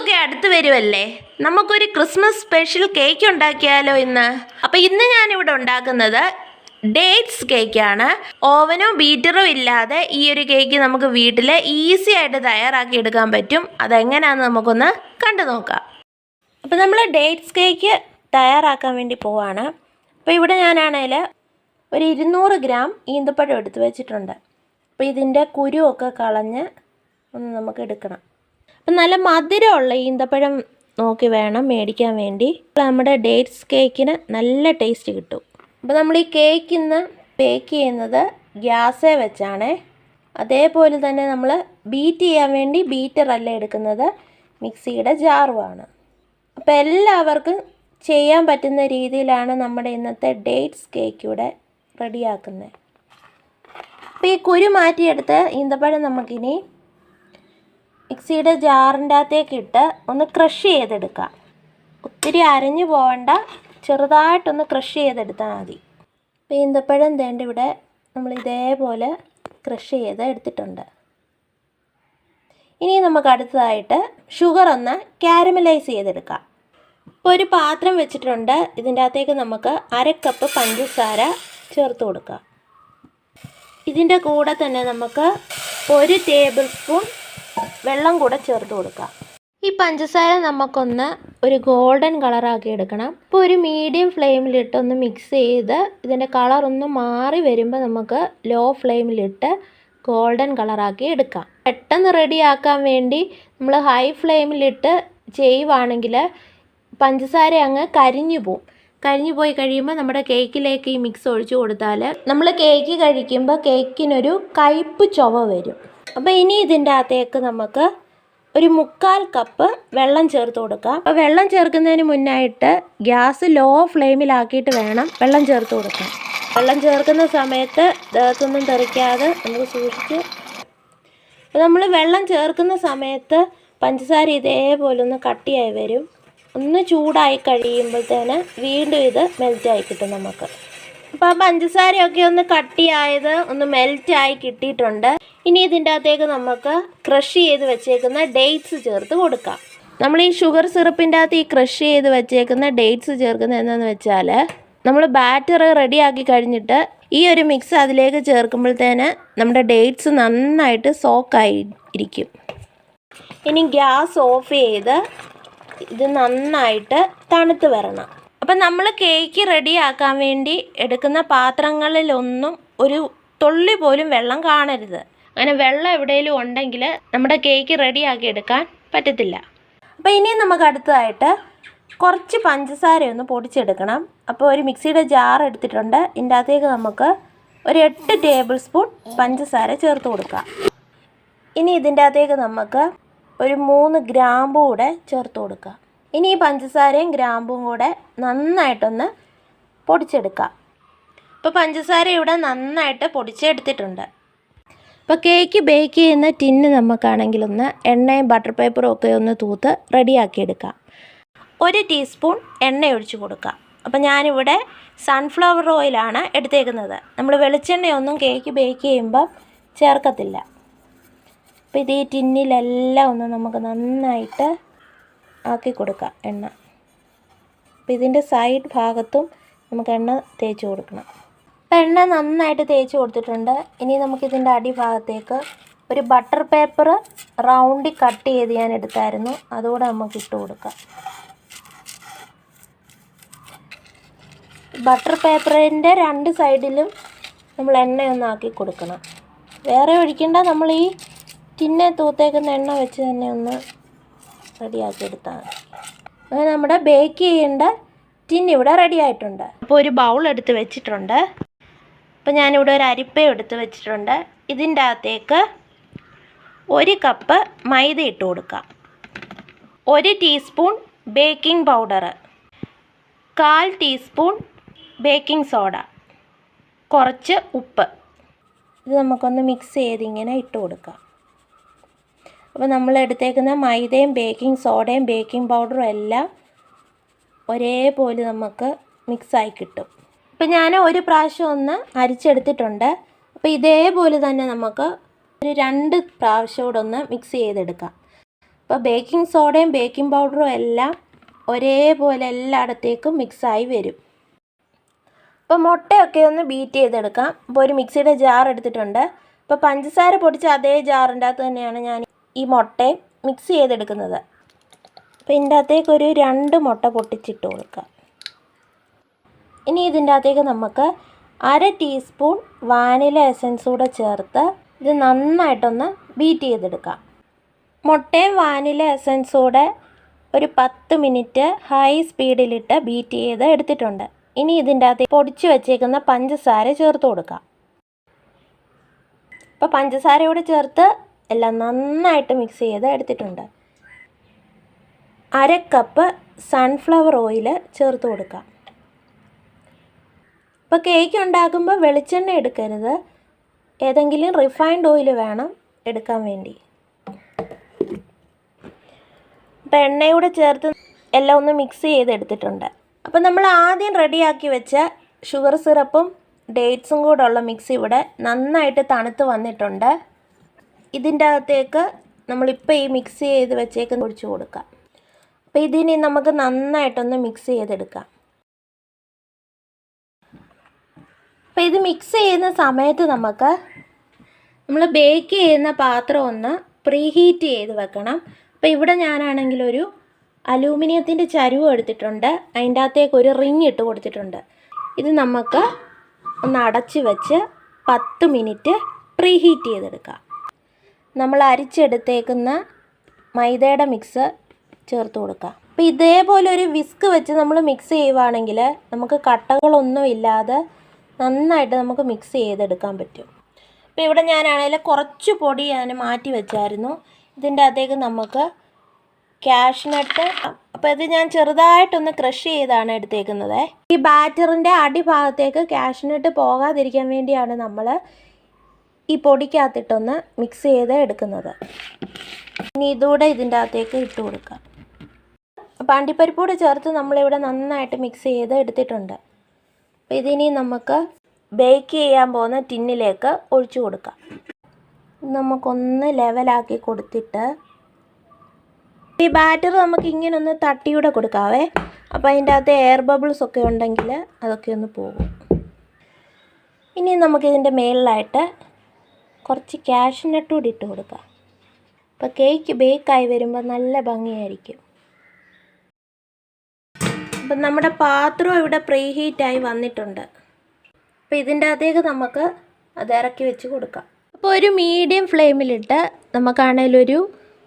ഒക്കെ അടുത്ത് വരുമല്ലേ നമുക്കൊരു ക്രിസ്മസ് സ്പെഷ്യൽ കേക്ക് ഉണ്ടാക്കിയാലോ ഇന്ന്? അപ്പോൾ ഇന്ന് ഞാനിവിടെ ഉണ്ടാക്കുന്നത് ഡേറ്റ്സ് കേക്കാണ് ഓവനോ ബീറ്ററോ ഇല്ലാതെ ഈ ഒരു കേക്ക് നമുക്ക് വീട്ടിൽ ഈസി ആയിട്ട് തയ്യാറാക്കി എടുക്കാൻ പറ്റും. അതെങ്ങനെയാണെന്ന് നമുക്കൊന്ന് കണ്ടു നോക്കാം. അപ്പോൾ നമ്മൾ ഡേറ്റ്സ് കേക്ക് തയ്യാറാക്കാൻ വേണ്ടി പോവാണ്. അപ്പോൾ ഇവിടെ ഞാനാണേൽ ഒരു ഇരുന്നൂറ് ഗ്രാം ഈന്തപ്പഴം എടുത്തു വെച്ചിട്ടുണ്ട്. അപ്പോൾ ഇതിന്റെ കുരുവൊക്കെ കളഞ്ഞ് ഒന്ന് നമുക്ക് എടുക്കണം. അപ്പം നല്ല മധുരമുള്ള ഈന്തപ്പഴം നോക്കി വേണം മേടിക്കാൻ വേണ്ടി. നമ്മുടെ ഡേറ്റ്സ് കേക്കിന് നല്ല ടേസ്റ്റ് കിട്ടും. അപ്പോൾ നമ്മൾ ഈ കേക്ക് ഇന്ന് ബേക്ക് ചെയ്യുന്നത് ഗ്യാസേ വെച്ചാണേ. അതേപോലെ തന്നെ നമ്മൾ ബീറ്റ് ചെയ്യാൻ വേണ്ടി ബീറ്ററല്ല എടുക്കുന്നത് മിക്സിയുടെ ജാറുമാണ്. അപ്പോൾ എല്ലാവർക്കും ചെയ്യാൻ പറ്റുന്ന രീതിയിലാണ് നമ്മുടെ ഇന്നത്തെ ഡേറ്റ്സ് കേക്ക് ഇവിടെ റെഡിയാക്കുന്നത്. അപ്പോൾ ഈ കുരു മാറ്റിയെടുത്ത് ഈന്തപ്പഴം നമുക്കിനി മിക്സിയുടെ ജാറിന്റെ അകത്തേക്ക് ഇട്ട് ഒന്ന് ക്രഷ് ചെയ്തെടുക്കാം ഒത്തിരി അരഞ്ഞു പോകണ്ട ചെറുതായിട്ടൊന്ന് ക്രഷ് ചെയ്തെടുത്താൽ മതി. അപ്പോൾ ഈന്തപ്പഴം തേണ്ട ഇവിടെ? നമ്മൾ ഇതേപോലെ ക്രഷ് ചെയ്ത് എടുത്തിട്ടുണ്ട്. ഇനി നമുക്ക് അടുത്തതായിട്ട് ഷുഗർ ഒന്ന് കാരമലൈസ് ചെയ്തെടുക്കാം ഇപ്പോൾ ഒരു പാത്രം വെച്ചിട്ടുണ്ട്. ഇതിന്റെ അകത്തേക്ക് നമുക്ക് അര കപ്പ് പഞ്ചസാര ചേർത്ത് കൊടുക്കാം ഇതിന്റെ കൂടെ തന്നെ നമുക്ക് ഒരു ടേബിൾ സ്പൂൺ വെള്ളം കൂടെ ചേർത്ത് കൊടുക്കുക ഈ പഞ്ചസാര നമുക്കൊന്ന് ഒരു ഗോൾഡൻ കളറാക്കി എടുക്കണം. ഇപ്പോൾ ഒരു മീഡിയം ഫ്ലെയിമിലിട്ട് ഒന്ന് മിക്സ് ചെയ്ത് ഇതിന്റെ കളർ ഒന്ന് മാറി വരുമ്പോൾ നമുക്ക് ലോ ഫ്ലെയിമിലിട്ട് ഗോൾഡൻ കളറാക്കി എടുക്കാം. പെട്ടെന്ന് റെഡിയാക്കാൻ വേണ്ടി നമ്മൾ ഹൈ ഫ്ലെയിമിലിട്ട് ചെയ്യുവാണെങ്കിൽ പഞ്ചസാര അങ്ങ് കരിഞ്ഞു പോവും. കരിഞ്ഞു പോയി കഴിയുമ്പോൾ നമ്മുടെ കേക്കിലേക്ക് ഈ മിക്സ് ഒഴിച്ചു കൊടുത്താൽ നമ്മൾ കേക്ക് കഴിക്കുമ്പോൾ കേക്കിനൊരു കയ്പ്പ് ചുവ വരും. അപ്പോൾ ഇനി ഇതിന്റെ അകത്തേക്ക് നമുക്ക് ഒരു മുക്കാൽ കപ്പ് വെള്ളം ചേർത്ത് കൊടുക്കാം. അപ്പോൾ വെള്ളം ചേർക്കുന്നതിന് മുന്നായിട്ട് ഗ്യാസ് ലോ ഫ്ലെയിമിലാക്കിയിട്ട് വേണം വെള്ളം ചേർത്ത് കൊടുക്കാൻ. വെള്ളം ചേർക്കുന്ന സമയത്ത് ദേഹത്തൊന്നും തെറിക്കാതെ നമുക്ക് സൂക്ഷിച്ച് നമ്മൾ വെള്ളം ചേർക്കുന്ന സമയത്ത് പഞ്ചസാര ഇതേപോലെ ഒന്ന് കട്ടിയായി വരും. ഒന്ന് ചൂടായി കഴിയുമ്പോഴത്തേന് വീണ്ടും ഇത് മെൽറ്റായി കിട്ടും നമുക്ക്. അപ്പോൾ ആ പഞ്ചസാരയൊക്കെ ഒന്ന് കട്ടിയായത് ഒന്ന് മെൽറ്റായി കിട്ടിയിട്ടുണ്ട്. ഇനി ഇതിന്റെ അകത്തേക്ക് നമുക്ക് ക്രഷ് ചെയ്ത് വെച്ചേക്കുന്ന ഡേറ്റ്സ് ചേർത്ത് കൊടുക്കാം. നമ്മൾ ഈ ഷുഗർ സിറപ്പിന്റെ അകത്ത് ഈ ക്രഷ് ചെയ്ത് വെച്ചേക്കുന്ന ഡേറ്റ്സ് ചേർക്കുന്ന എന്താണെന്ന് വെച്ചാൽ നമ്മൾ ബാറ്റർ റെഡിയാക്കി കഴിഞ്ഞിട്ട് ഈ ഒരു മിക്സ് അതിലേക്ക് ചേർക്കുമ്പോഴത്തേന് നമ്മുടെ ഡേറ്റ്സ് നന്നായിട്ട് സോക്കായി ഇരിക്കും. ഇനി ഗ്യാസ് ഓഫ് ചെയ്ത് ഇത് നന്നായിട്ട് തണുത്ത് വരണം. അപ്പം നമ്മൾ കേക്ക് റെഡിയാക്കാൻ വേണ്ടി എടുക്കുന്ന പാത്രങ്ങളിലൊന്നും ഒരു തുള്ളി പോലും വെള്ളം കാണരുത്. അങ്ങനെ വെള്ളം എവിടെയെങ്കിലും ഉണ്ടെങ്കിൽ നമ്മുടെ കേക്ക് റെഡിയാക്കി എടുക്കാൻ പറ്റത്തില്ല. അപ്പോൾ ഇനി നമുക്ക് അടുത്തതായിട്ട് കുറച്ച് പഞ്ചസാര ഒന്ന് പൊടിച്ചെടുക്കണം. അപ്പോൾ ഒരു മിക്സിയുടെ ജാർ എടുത്തിട്ടുണ്ട്. ഇതിന്റെ അകത്തേക്ക് നമുക്ക് ഒരു എട്ട് ടേബിൾ സ്പൂൺ പഞ്ചസാര ചേർത്ത് കൊടുക്കാം. ഇനി ഇതിന്റെ അകത്തേക്ക് നമുക്ക് ഒരു മൂന്ന് ഗ്രാമ്പും കൂടെ ചേർത്ത് കൊടുക്കാം. ഇനി ഈ പഞ്ചസാരയും ഗ്രാമ്പും കൂടെ നന്നായിട്ടൊന്ന് പൊടിച്ചെടുക്കാം. ഇപ്പോൾ പഞ്ചസാര ഇവിടെ നന്നായിട്ട് പൊടിച്ചെടുത്തിട്ടുണ്ട്. ഇപ്പോൾ കേക്ക് ബേക്ക് ചെയ്യുന്ന ടിന്ന് നമുക്കാണെങ്കിൽ ഒന്ന് എണ്ണയും ബട്ടർ പേപ്പറും ഒക്കെ ഒന്ന് തൂത്ത് റെഡിയാക്കി എടുക്കാം ഒരു ടീസ്പൂൺ എണ്ണ ഒഴിച്ചു കൊടുക്കാം. അപ്പോൾ ഞാനിവിടെ സൺഫ്ലവർ ഓയിലാണ് എടുത്തേക്കുന്നത്. നമ്മൾ വെളിച്ചെണ്ണയൊന്നും കേക്ക് ബേക്ക് ചെയ്യുമ്പം ചേർക്കത്തില്ല. അപ്പോൾ ഇത് ഈ ടിന്നിലെല്ലാം ഒന്ന് നമുക്ക് നന്നായിട്ട് ആക്കി കൊടുക്കാം എണ്ണ. അപ്പോൾ ഇതിന്റെ സൈഡ് ഭാഗത്തും നമുക്ക് എണ്ണ തേച്ച് കൊടുക്കണം. അപ്പോൾ എണ്ണ നന്നായിട്ട് തേച്ച് കൊടുത്തിട്ടുണ്ട്. ഇനി നമുക്കിതിന്റെ അടിഭാഗത്തേക്ക് ഒരു ബട്ടർ പേപ്പർ റൗണ്ടി കട്ട് ചെയ്ത് ഞാൻ എടുത്തായിരുന്നു. അതുകൂടെ നമുക്ക് ഇട്ട് കൊടുക്കാം. ബട്ടർ പേപ്പറിന്റെ രണ്ട് സൈഡിലും നമ്മൾ എണ്ണയൊന്നാക്കി കൊടുക്കണം. വേറെ ഒഴിക്കേണ്ട നമ്മൾ ഈ ടിന്നെ തൂത്തേക്കുന്ന എണ്ണ വെച്ച് തന്നെ ഒന്ന് റെഡിയാക്കി എടുത്താൽ അങ്ങനെ നമ്മുടെ ബേക്ക് ചെയ്യേണ്ട ടിൻ ഇവിടെ റെഡി ആയിട്ടുണ്ട് അപ്പോൾ ഒരു ബൗൾ എടുത്ത് വെച്ചിട്ടുണ്ട്. അപ്പോൾ ഞാനിവിടെ ഒരു അരിപ്പ എടുത്ത് വെച്ചിട്ടുണ്ട്. ഇതിന്റെ അകത്തേക്ക് ഒരു കപ്പ് മൈദ ഇട്ട് കൊടുക്കാം. ഒരു ടീസ്പൂൺ ബേക്കിംഗ് പൗഡർ. കാൽ ടീസ്പൂൺ ബേക്കിംഗ് സോഡ. കുറച്ച് ഉപ്പ്. ഇത് നമുക്കൊന്ന് മിക്സ് ചെയ്ത് ഇങ്ങനെ ഇട്ട് കൊടുക്കാം. അപ്പോൾ നമ്മൾ എടുത്തേക്കുന്ന മൈദയും ബേക്കിംഗ് സോഡയും ബേക്കിംഗ് പൗഡറും എല്ലാം ഒരേപോലെ നമുക്ക് മിക്സായി കിട്ടും. അപ്പോൾ ഞാൻ ഒരു പ്രാവശ്യം ഒന്ന് അരിച്ചെടുത്തിട്ടുണ്ട്. അപ്പോൾ ഇതേപോലെ തന്നെ നമുക്ക് ഒരു രണ്ട് പ്രാവശ്യം കൂടെ ഒന്ന് മിക്സ് ചെയ്തെടുക്കാം. അപ്പോൾ ബേക്കിംഗ് സോഡയും ബേക്കിംഗ് പൗഡറും എല്ലാം ഒരേപോലെ എല്ലായിടത്തേക്കും മിക്സായി വരും. അപ്പോൾ മുട്ടയൊക്കെ ഒന്ന് ബീറ്റ് ചെയ്തെടുക്കാം. അപ്പോൾ ഒരു മിക്സിയുടെ ജാർ എടുത്തിട്ടുണ്ട്. അപ്പോൾ പഞ്ചസാര പൊടിച്ച അതേ ജാറിന്റെ അകത്ത് തന്നെയാണ് ഞാൻ ഈ മുട്ടയും മിക്സ് ചെയ്തെടുക്കുന്നത്. അപ്പോൾ ഇതിന്റെ അകത്തേക്ക് ഒരു രണ്ട് മുട്ട പൊട്ടിച്ചിട്ട് കൊടുക്കാം. ഇനി ഇതിന്റെ അകത്തേക്ക് നമുക്ക് അര ടീസ്പൂൺ വാനില എസൻസ് കൂടെ ചേർത്ത് ഇത് നന്നായിട്ടൊന്ന് ബീറ്റ് ചെയ്തെടുക്കാം. മുട്ടയും വാനില എസൻസ് കൂടെ ഒരു പത്ത് മിനിറ്റ് ഹൈ സ്പീഡിലിട്ട് ബീറ്റ് ചെയ്ത് എടുത്തിട്ടുണ്ട്. ഇനി ഇതിന്റെ അകത്ത് പൊടിച്ച് വെച്ചേക്കുന്ന പഞ്ചസാര ചേർത്ത് കൊടുക്കാം. അപ്പോൾ പഞ്ചസാര കൂടെ ചേർത്ത് എല്ലാം നന്നായിട്ട് മിക്സ് ചെയ്ത് എടുത്തിട്ടുണ്ട്. അര കപ്പ് സൺഫ്ലവർ ഓയിൽ ചേർത്ത് കൊടുക്കാം. ഇപ്പോൾ കേക്ക് ഉണ്ടാക്കുമ്പോൾ വെളിച്ചെണ്ണ എടുക്കരുത്. ഏതെങ്കിലും റിഫൈൻഡ് ഓയിൽ വേണം എടുക്കാൻ വേണ്ടി. അപ്പോൾ എണ്ണയൂടെ ചേർത്ത് എല്ലാം ഒന്ന് മിക്സ് ചെയ്തെടുത്തിട്ടുണ്ട്. അപ്പോൾ നമ്മൾ ആദ്യം റെഡിയാക്കി വെച്ച ഷുഗർ സിറപ്പും ഡേറ്റ്സും കൂടെ ഉള്ള മിക്സ് ഇവിടെ നന്നായിട്ട് തണുത്ത് വന്നിട്ടുണ്ട്. ഇതിന്റെ അകത്തേക്ക് നമ്മളിപ്പോൾ ഈ മിക്സ് ചെയ്ത് വെച്ചേക്ക് ഒഴിച്ചു കൊടുക്കാം. അപ്പോൾ ഇതിനി നമുക്ക് നന്നായിട്ടൊന്ന് മിക്സ് ചെയ്തെടുക്കാം. അപ്പോൾ ഇത് മിക്സ് ചെയ്യുന്ന സമയത്ത് നമുക്ക് നമ്മൾ ബേക്ക് ചെയ്യുന്ന പാത്രം ഒന്ന് പ്രീ ഹീറ്റ് ചെയ്ത് വെക്കണം. അപ്പോൾ ഇവിടെ ഞാനാണെങ്കിൽ ഒരു അലൂമിനിയത്തിന്റെ ചരുവ് എടുത്തിട്ടുണ്ട്. അതിന്റെ അകത്തേക്ക് ഒരു റിങ് ഇട്ട് കൊടുത്തിട്ടുണ്ട്. ഇത് നമുക്ക് ഒന്ന് അടച്ച് വെച്ച് പത്ത് മിനിറ്റ് പ്രീ ഹീറ്റ് ചെയ്തെടുക്കാം. നമ്മൾ അരിച്ചെടുത്തേക്കുന്ന മൈദയുടെ മിക്സ് ചേർത്ത് കൊടുക്കാം. അപ്പോൾ ഇതേപോലെ ഒരു വിസ്ക് വെച്ച് നമ്മൾ മിക്സ് ചെയ്യുവാണെങ്കിൽ നമുക്ക് കട്ടകളൊന്നും ഇല്ലാതെ നന്നായിട്ട് നമുക്ക് മിക്സ് ചെയ്തെടുക്കാൻ പറ്റും. അപ്പോൾ ഇവിടെ ഞാനാണെങ്കിൽ കുറച്ച് പൊടി ഞാൻ മാറ്റി വെച്ചായിരുന്നു. ഇതിന്റെ അകത്തേക്ക് നമുക്ക് ക്യാഷ്നട്ട് അപ്പോൾ ഇത് ഞാൻ ചെറുതായിട്ടൊന്ന് ക്രഷ് ചെയ്താണ് എടുത്തേക്കുന്നത്. ഈ ബാറ്ററിന്റെ അടിഭാഗത്തേക്ക് ക്യാഷ്നട്ട് പോകാതിരിക്കാൻ വേണ്ടിയാണ് നമ്മൾ ഈ പൊടിക്കകത്തിട്ടൊന്ന് മിക്സ് ചെയ്ത് എടുക്കുന്നത്. ഇനി ഇതുകൂടെ ഇതിന്റെ അകത്തേക്ക് ഇട്ട് കൊടുക്കാം. അപ്പോൾ അണ്ടിപ്പരിപ്പൂടെ ചേർത്ത് നമ്മളിവിടെ നന്നായിട്ട് മിക്സ് ചെയ്ത് എടുത്തിട്ടുണ്ട്. അപ്പോൾ ഇതിനി നമുക്ക് ബേക്ക് ചെയ്യാൻ പോകുന്ന ടിന്നിലേക്ക് ഒഴിച്ചു കൊടുക്കാം. നമുക്കൊന്ന് ലെവലാക്കി കൊടുത്തിട്ട് ഈ ബാറ്റർ നമുക്ക് ഇങ്ങനെ ഒന്ന് തട്ടിയൂടെ കൊടുക്കാവേ. അപ്പോൾ അതിന്റെ അകത്ത് എയർ ബബിൾസ് ഒക്കെ ഉണ്ടെങ്കിൽ അതൊക്കെ ഒന്ന് പോകും. ഇനി നമുക്കിതിന്റെ മേളിലായിട്ട് കുറച്ച് കാഷ്നട്ട് കൂടി ഇട്ട് കൊടുക്കാം. അപ്പോൾ കേക്ക് ബേക്കായി വരുമ്പോൾ നല്ല ഭംഗിയായിരിക്കും. അപ്പം നമ്മുടെ പാത്രം ഇവിടെ പ്രീ ഹീറ്റായി വന്നിട്ടുണ്ട്. അപ്പോൾ ഇതിന്റെ അകത്തേക്ക് നമുക്ക് അത് ഇറക്കി വെച്ച് കൊടുക്കാം. അപ്പോൾ ഒരു മീഡിയം ഫ്ലെയിമിലിട്ട് നമുക്കാണെങ്കിൽ ഒരു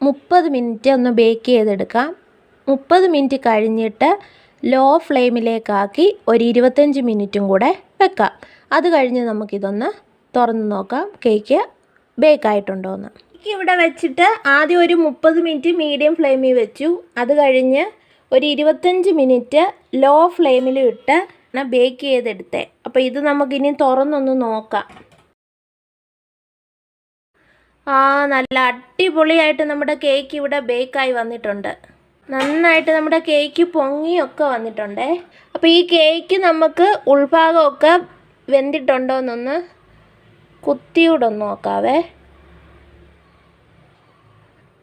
മുപ്പത് മിനിറ്റ് ഒന്ന് ബേക്ക് ചെയ്തെടുക്കാം. മുപ്പത് മിനിറ്റ് കഴിഞ്ഞിട്ട് ലോ ഫ്ലെയിമിലേക്കാക്കി ഒരു ഇരുപത്തഞ്ച് മിനിറ്റും കൂടെ വെക്കാം. അത് കഴിഞ്ഞ് നമുക്കിതൊന്ന് തുറന്ന് നോക്കാം കേക്ക് ബേക്ക് ആയിട്ടുണ്ടോ എന്ന് ഇവിടെ വെച്ചിട്ട് ആദ്യം ഒരു മുപ്പത് മിനിറ്റ് മീഡിയം ഫ്ലെയിമിൽ വെച്ചു. അത് കഴിഞ്ഞ് ഒരു ഇരുപത്തഞ്ച് മിനിറ്റ് ലോ ഫ്ലെയിമിൽ ഇട്ട് ബേക്ക് ചെയ്തെടുത്തേ. അപ്പോൾ ഇത് നമുക്കിനി തുറന്നൊന്ന് നോക്കാം. ആ നല്ല അടിപൊളിയായിട്ട് നമ്മുടെ കേക്ക് ഇവിടെ ബേക്കായി വന്നിട്ടുണ്ട്. നന്നായിട്ട് നമ്മുടെ കേക്ക് പൊങ്ങിയൊക്കെ വന്നിട്ടുണ്ടേ. അപ്പോൾ ഈ കേക്ക് നമുക്ക് ഉൾഭാഗമൊക്കെ വെന്തിട്ടുണ്ടോ എന്നൊന്ന് കുത്തിയൂടെ നോക്കാവേ.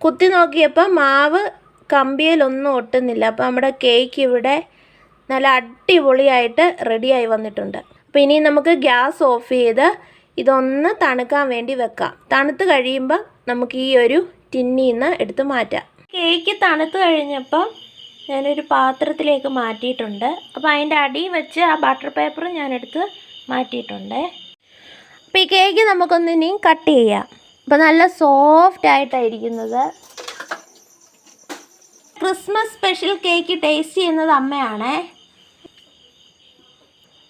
കുത്തി നോക്കിയപ്പോൾ മാവ് കമ്പിയിലൊന്നും ഒട്ടുന്നില്ല. അപ്പോൾ നമ്മുടെ കേക്ക് ഇവിടെ നല്ല അടിപൊളിയായിട്ട് റെഡിയായി വന്നിട്ടുണ്ട്. അപ്പോൾ ഇനി നമുക്ക് ഗ്യാസ് ഓഫ് ചെയ്ത് ഇതൊന്ന് തണുക്കാൻ വേണ്ടി വെക്കാം. തണുത്ത് കഴിയുമ്പോൾ നമുക്ക് ഈ ഒരു ടിന്നിൽ നിന്ന് എടുത്ത് മാറ്റാം. കേക്ക് തണുത്ത് കഴിഞ്ഞപ്പോൾ ഞാനൊരു പാത്രത്തിലേക്ക് മാറ്റിയിട്ടുണ്ട്. അപ്പോൾ അതിന്റെ അടി വെച്ച് ആ ബട്ടർ പേപ്പർ ഞാനെടുത്ത് മാറ്റിയിട്ടുണ്ട്. അപ്പോൾ ഈ കേക്ക് നമുക്കൊന്ന് ഇനിയും കട്ട് ചെയ്യാം. അപ്പോൾ നല്ല സോഫ്റ്റ് ആയിട്ടായിരിക്കുന്നത് ക്രിസ്മസ് സ്പെഷ്യൽ കേക്ക് ടേസ്റ്റ് ചെയ്യുന്നത് അമ്മയാണേ.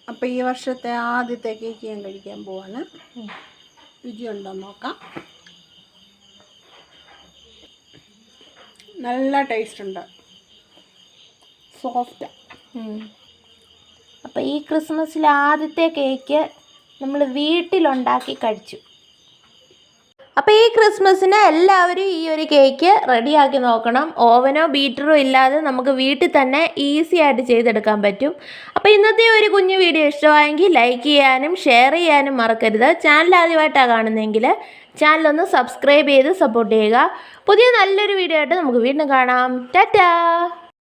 അപ്പോൾ ഈ വർഷത്തെ ആദ്യത്തെ കേക്ക് ഞാൻ കഴിക്കാൻ പോവാണ്. രുചിയുണ്ടോ നോക്കാം. നല്ല ടേസ്റ്റ് ഉണ്ട് സോഫ്റ്റ് അപ്പോൾ ഈ ക്രിസ്മസിലെ ആദ്യത്തെ കേക്ക് നമ്മൾ വീട്ടിലുണ്ടാക്കി കഴിച്ചു. അപ്പോൾ ഈ ക്രിസ്മസിന് എല്ലാവരും ഈ ഒരു കേക്ക് റെഡിയാക്കി നോക്കണം. ഓവനോ ബീറ്ററോ ഇല്ലാതെ നമുക്ക് വീട്ടിൽ തന്നെ ഈസി ആയിട്ട് ചെയ്തെടുക്കാൻ പറ്റും. അപ്പോൾ ഇന്നത്തെ ഒരു കുഞ്ഞു വീഡിയോ ഇഷ്ടമായെങ്കിൽ ലൈക്ക് ചെയ്യാനും ഷെയർ ചെയ്യാനും മറക്കരുത്. ചാനൽ ആദ്യമായിട്ടാണ് കാണുന്നതെങ്കിൽ ചാനലൊന്ന് സബ്സ്ക്രൈബ് ചെയ്ത് സപ്പോർട്ട് ചെയ്യുക. പുതിയ നല്ലൊരു വീഡിയോ ആയിട്ട് നമുക്ക് വീണ്ടും കാണാം. ടാറ്റാ!